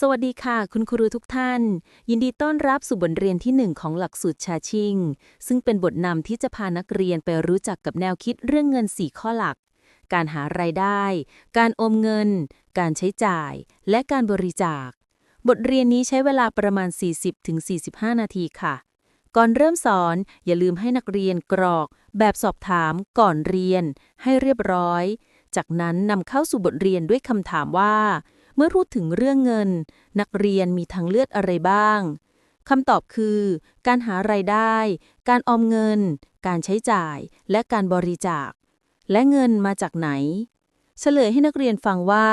สวัสดีค่ะ คุณครูทุกท่าน ยินดีต้อนรับสู่บทเรียนที่ 1 ของหลักสูตรชาชิง ซึ่งเป็นบทนำที่จะพานักเรียนไปรู้จักกับแนวคิดเรื่องเงิน 4 ข้อหลัก การหารายได้ การอมเงิน การใช้จ่าย และการบริจาค บทเรียนนี้ใช้เวลาประมาณ 40-45 นาทีค่ะ ก่อนเริ่มสอน อย่าลืมให้นักเรียนกรอก แบบสอบถาม ก่อนเรียน ให้เรียบร้อย จากนั้นนำเข้าสู่บทเรียนด้วยคำถามว่า เมื่อพูดถึงเรื่องเงิน นักเรียนมีทางเลือกอะไรบ้างคำตอบคือ การหารายได้ การออมเงิน การใช้จ่าย และการบริจาค และเงินมาจากไหน เฉลยให้นักเรียนฟังว่า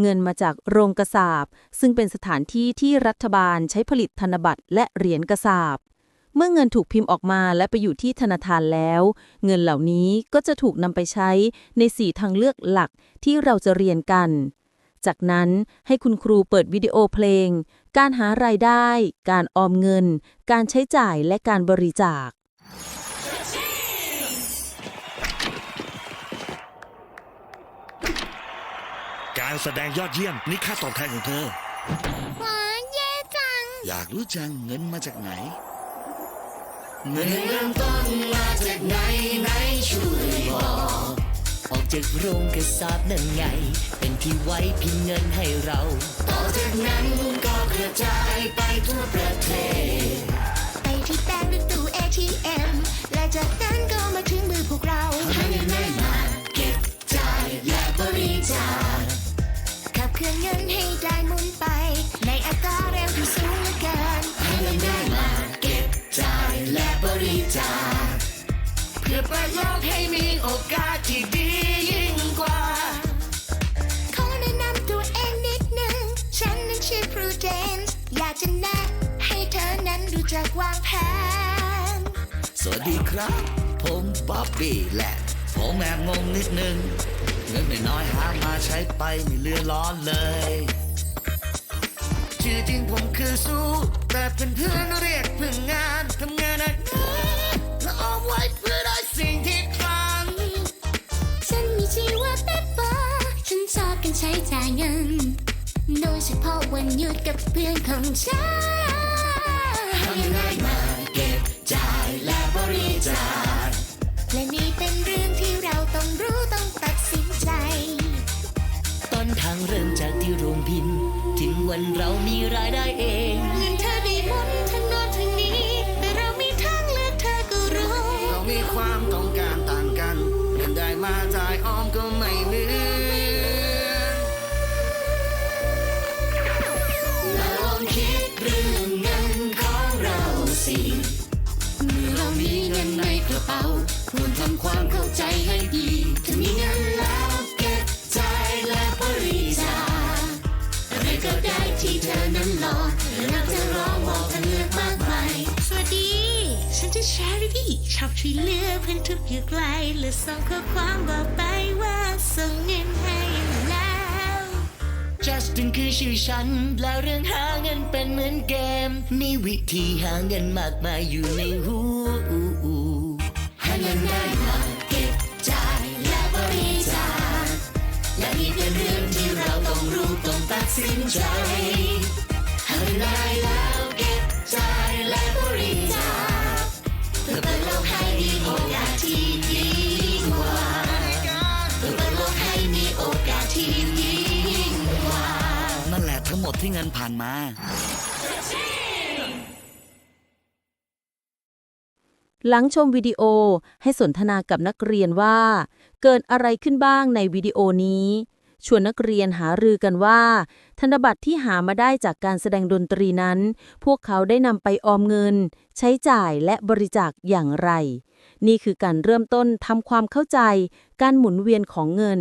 เงินมาจากโรงกระสาบ ซึ่งเป็นสถานที่ที่รัฐบาลใช้ผลิตธนบัตรและเหรียญกระสาบ เมื่อเงินถูกพิมพ์ออกมาและไปอยู่ที่ธนาคารแล้ว เงินเหล่านี้ก็จะถูกนำไปใช้ใน 4 ทางเลือกหลักที่เราจะเรียนกัน จากนั้นให้คุณครูเปิดวิดีโอเพลง การหารายได้ การออมเงิน การใช้จ่ายและการบริจาค การแสดงยอดเยี่ยมนี่ค่าตอบแทนของเธอ หวานแย่จัง อยากรู้จังเงินมาจากไหน เงินเริ่มต้นมาจากไหนไหนช่วยบอกออก จากโรงกระสาบนั่นไง เป็นที่ไว้พิมพ์เงินให้เรา ต่อจากนั้นก็กระจายไปทั่วประเทศ ไปที่แบงก์หรือตู้ ATM และจากนั้นก็มาถึงมือพวกเราให้เงินได้มาเก็บจ่ายและบริจาคขับเคลื่อนเงินให้ได้หมุ เพื่อเปิดโลกให้มีโอกาสที่ดียิ่งกว่า ขอแนะนำตัวเองนิดนึง ฉันนั้นชื่อ Prudence อยากจะแนะให้เธอนั้นรู้จักวางแผน สวัสดีครับ ผมบ๊อบบี้และ ผมแอบงงนิดนึงเงินไม่น้อยหามาใช้ไปไม่เหลือร้อนเลย ชื่อจริงผมคือสู้ แต่เพื่อนๆเรียกเพื่องานทำงานหนักๆและเอาไว้เพื่อได้ สิ่งที่ฝันฉันมีชื่อว่าเปปเปอร์ฉันชอบการใช้จ่ายเงิน โดยเฉพาะวันหยุดกับเพื่อนของฉันทำได้มาเก็บจ่ายและบริจาคและนี่เป็นเรื่องที่เราต้องรู้ต้องตัดสินใจ ต้นทางเริ่มจากที่โรงพิมพ์ ถึงวันเรามีรายได้เองเงินเธ ต้องการต่างกันเงินได้มาจ่ายออมก็ไม่เหมื ฉันจะแชร์ดีชอบช่วยเหลือเพื่อนทุกอยู่ไกลและส่งข้อความบอกไปว่าส่งเงินให้แล้ว Justin คือชื่อฉัน แล้วเรื่องหาเงินเป็นเหมือนเกม มีวิธีหาเงินมากมายอยู่ในหูหาเงินได้มาเก็บจ่ายและบริจาคและนี่เป็นเรื่องที่เราต้องรู้ต้องตัดสินใจ ที่เงินผ่านมา หลังชมวิดีโอให้สนทนากับนักเรียนว่า เกิดอะไรขึ้นบ้างในวิดีโอนี้ ชวนนักเรียนหารือกันว่า ธนบัตรที่หามาได้จากการแสดงดนตรีนั้น พวกเขาได้นำไปออมเงิน ใช้จ่ายและบริจาคอย่างไร นี่คือการเริ่มต้นทำความเข้าใจการหมุนเวียนของเงิน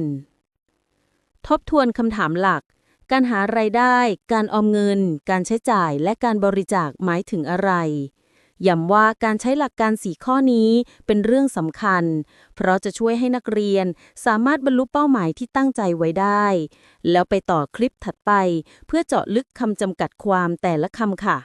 ทบทวนคำถามหลัก การหารายได้ การออมเงิน การใช้จ่ายและการบริจาคหมายถึงอะไรย้ำว่าการใช้หลักการสีข้อนี้เป็นเรื่องสำคัญ เพราะจะช่วยให้นักเรียนสามารถบรรลุเป้าหมายที่ตั้งใจไว้ได้ แล้วไปต่อคลิปถัดไป เพื่อเจาะลึกคำจำกัดความแต่ละคำค่ะ